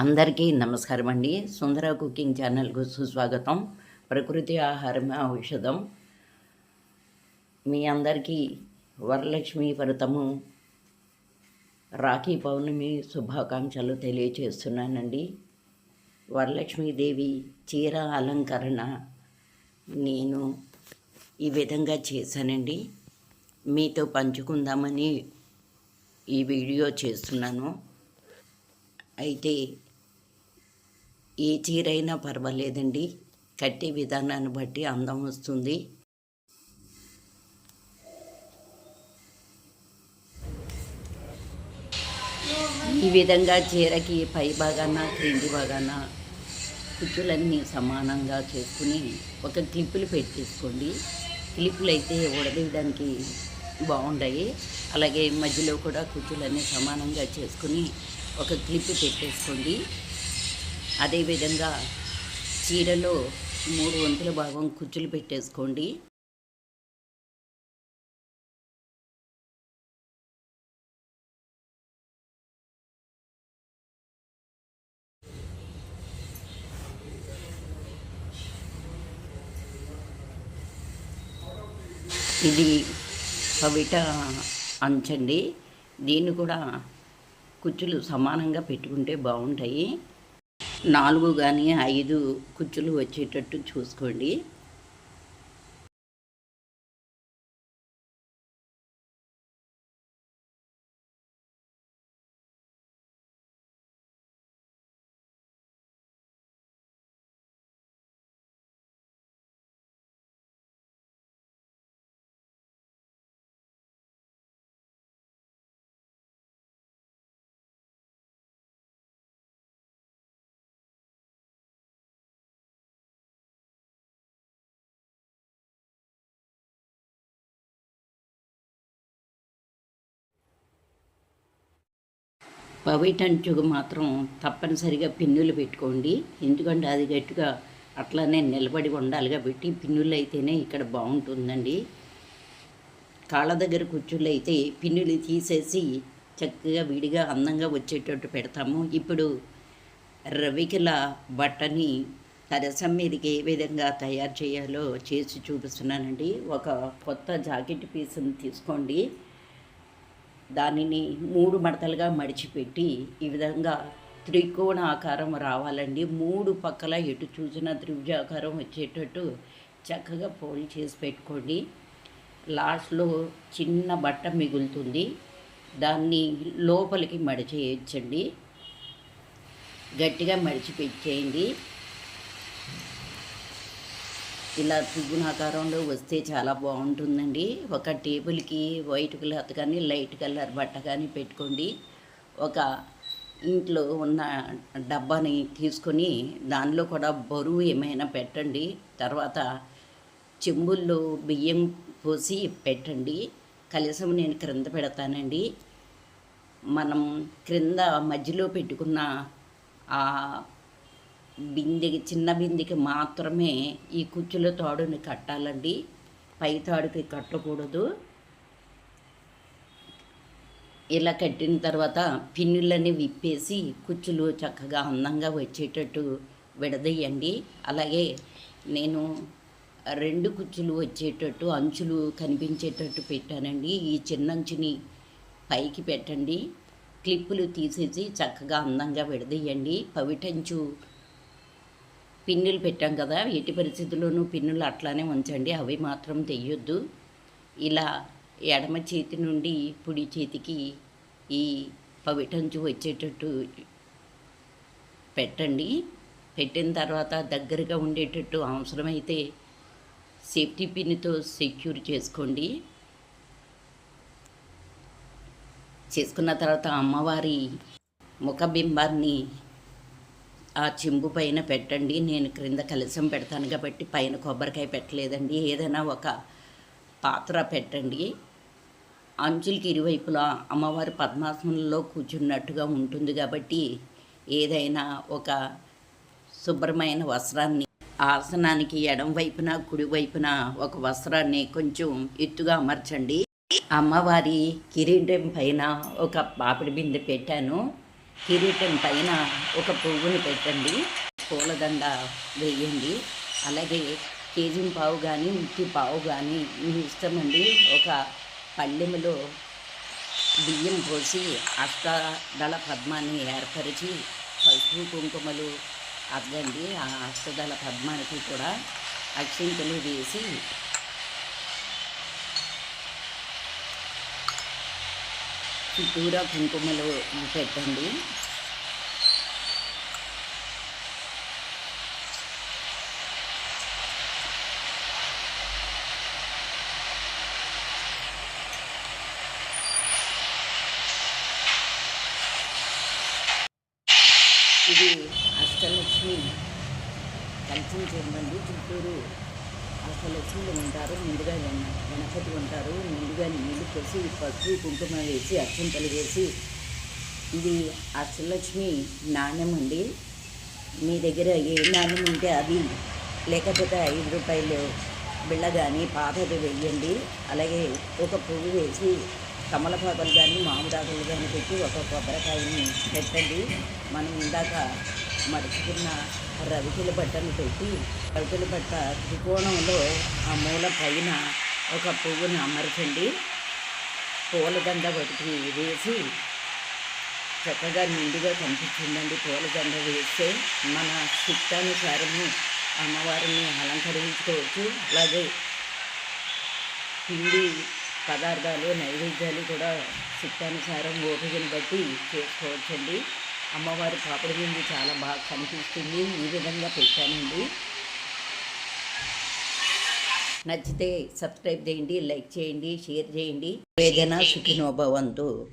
అందరికీ నమస్కారం అండి సుందర కుకింగ్ ఛానల్కు సుస్వాగతం. ప్రకృతి ఆహారమే ఔషధం. మీ అందరికీ వరలక్ష్మి వ్రతము రాఖీ పౌర్ణమి శుభాకాంక్షలు తెలియచేస్తున్నానండి. వరలక్ష్మీదేవి చీర అలంకరణ నేను ఈ విధంగా చేశానండి. మీతో పంచుకుందామని ఈ వీడియో చేస్తున్నాను. అయితే ఏ చీరైనా పర్వాలేదండి. కట్టే విధానాన్ని బట్టి అందం వస్తుంది. ఈ విధంగా చీరకి పై భాగాన క్రింది భాగాన కుచ్చులన్నీ సమానంగా చేసుకుని ఒక క్లిప్పులు పెట్టేసుకోండి. క్లిప్పులు అయితే ఉడదీయడానికి బాగుంటాయి. అలాగే మధ్యలో కూడా కుచ్చులన్నీ సమానంగా చేసుకుని ఒక క్లిప్ పెట్టేసుకోండి. అదేవిధంగా చీరలో మూడు వంతుల భాగం కుచ్చులు పెట్టేసుకోండి. ఇది పవిట అంచండి. దీన్ని కూడా కుచ్చులు సమానంగా పెట్టుకుంటే బాగుంటాయి. నాలుగు కానీ ఐదు కుచ్చులు వచ్చేటట్టు చూసుకోండి. పవిట్ అంచుకు మాత్రం తప్పనిసరిగా పిన్నులు పెట్టుకోండి. ఎందుకంటే అది గట్టిగా అట్లానే నిలబడి ఉండాలి కాబట్టి పిన్నులు అయితేనే ఇక్కడ బాగుంటుందండి. కాళ్ళ దగ్గర కూర్చుళ్ళు అయితే పిన్నులు తీసేసి చక్కగా విడిగా అందంగా వచ్చేటట్టు పెడతాము. ఇప్పుడు రవికిల బట్టని తరసం మీదకి ఏ విధంగా తయారు చేయాలో చేసి చూపిస్తున్నానండి. ఒక కొత్త జాకెట్ పీస్ని తీసుకోండి. దానిని మూడు మడతలుగా మడిచిపెట్టి ఈ విధంగా త్రికోణ ఆకారం రావాలండి. మూడు పక్కల ఎటు చూసిన త్రిభుజాకారం వచ్చేటట్టు చక్కగా ఫోల్డ్ చేసి పెట్టుకోండి. లాస్ట్లో చిన్న బట్ట మిగులుతుంది. దాన్ని లోపలికి మడిచేయచ్చండి. గట్టిగా మడిచిపెట్టేయండి. ఇలా త్రిగుణాకారంలో వస్తే చాలా బాగుంటుందండి. ఒక టేబుల్కి వైట్ క్లాత్ కానీ లైట్ కలర్ బట్ట కానీ పెట్టుకోండి. ఒక ఇంట్లో ఉన్న డబ్బాని తీసుకొని దానిలో కూడా బరువు ఏమైనా పెట్టండి. తర్వాత చెంబుల్లో బియ్యం పోసి పెట్టండి. కలసం నేను క్రింద పెడతానండి. మనం క్రింద మధ్యలో పెట్టుకున్న ఆ బిందెకి చిన్న బిందెకి మాత్రమే ఈ కుచ్చుల తాడుని కట్టాలండి. పై తాడుకి కట్టకూడదు. ఇలా కట్టిన తర్వాత పిన్నులని విప్పేసి కుచ్చులు చక్కగా అందంగా వచ్చేటట్టు విడదీయండి. అలాగే నేను రెండు కుచ్చులు వచ్చేటట్టు అంచులు కనిపించేటట్టు పెట్టానండి. ఈ చిన్న అంచుని పైకి పెట్టండి. క్లిప్పులు తీసేసి చక్కగా అందంగా విడదీయండి. పవిటంచు పిన్నులు పెట్టాం కదా ఎట్టి పరిస్థితుల్లోనూ పిన్నులు అట్లానే ఉంచండి అవి మాత్రం తెయ్యొద్దు. ఇలా ఎడమ చేతి నుండి పుడి చేతికి ఈ పవిటంచు వచ్చేటట్టు పెట్టండి. పెట్టిన తర్వాత దగ్గరగా ఉండేటట్టు అవసరమైతే సేఫ్టీ పిన్తో సెక్యూర్ చేసుకోండి. చేసుకున్న తర్వాత అమ్మవారి ముఖబింబాన్ని ఆ చెంబు పైన పెట్టండి. నేను క్రింద కలసం పెడతాను కాబట్టి పైన కొబ్బరికాయ పెట్టలేదండి. ఏదైనా ఒక పాత్ర పెట్టండి. అంచులకి ఇరువైపులా అమ్మవారి పద్మాసనంలో కూర్చున్నట్టుగా ఉంటుంది కాబట్టి ఏదైనా ఒక శుభ్రమైన వస్త్రాన్ని ఆసనానికి ఎడం వైపున కుడి వైపున ఒక వస్త్రాన్ని కొంచెం ఎత్తుగా అమర్చండి. అమ్మవారి కిరీటం పైన ఒక పాపిడి బిందె పెట్టాను. కిరీటం పైన ఒక పువ్వుని పెట్టండి. పూలదండ వేయండి. అలాగే కేజీ పావు కానీ ముక్కి పావు కానీ మీ ఇష్టమండి. ఒక పళ్ళెములో బియ్యం పోసి అష్టదళ పద్మాన్ని ఏర్పరిచి పసుపు కుంకుమలు అద్దండి. ఆ అష్టదళ పద్మానికి కూడా అక్షింతలు వేసి చుట్టూరా కుంకుమలు పెట్టండి. ఇది అష్టలక్ష్మి కల్పించండి చుట్టూరు అష్టలక్ష్మిలు ఉంటారు ముందుగా గణ- గణపతి ఉంటారు ముందుగా నీళ్ళు పోసి పసుపు కుంకుమ వేసి అక్షంతలు వేసి. ఇది అష్టలక్ష్మి నాణ్యం అండి. మీ దగ్గర ఏ నాణ్యం ఉంటే అది లేకపోతే ఐదు రూపాయలు బిళ్ళ కానీ పాతది వెయ్యండి. అలాగే ఒక పువ్వు వేసి కమలపాకులు కానీ మామిడాకులు కానీ పెట్టి ఒక కొబ్బరికాయని పెట్టండి. మనం ఇందాక మడుచుకున్న రవికిల బట్టను పెట్టి రవికిల బట్ట త్రికోణంలో ఆ మూల పైన ఒక పువ్వును అమర్చండి. పూలదండ ఒకటి వేసి చక్కగా నిండుగా కనిపించిందండి పూలదండ వేస్తే. మన శక్తానుసారము అమ్మవారిని అలంకరించుకోవచ్చు. అలాగే పిండి పదార్థాలు నైవేద్యాలు కూడా శక్తానుసారం ఓపికను బట్టి చేసుకోవచ్చండి. అమ్మవారి పాపడి నుండి చాలా బాగా కనిపిస్తుంది. ఈ విధంగా పెట్టానండి. నచ్చితే సబ్స్క్రైబ్ చేయండి లైక్ చేయండి షేర్ చేయండి. ఏదైనా సుఖినోభవంతు.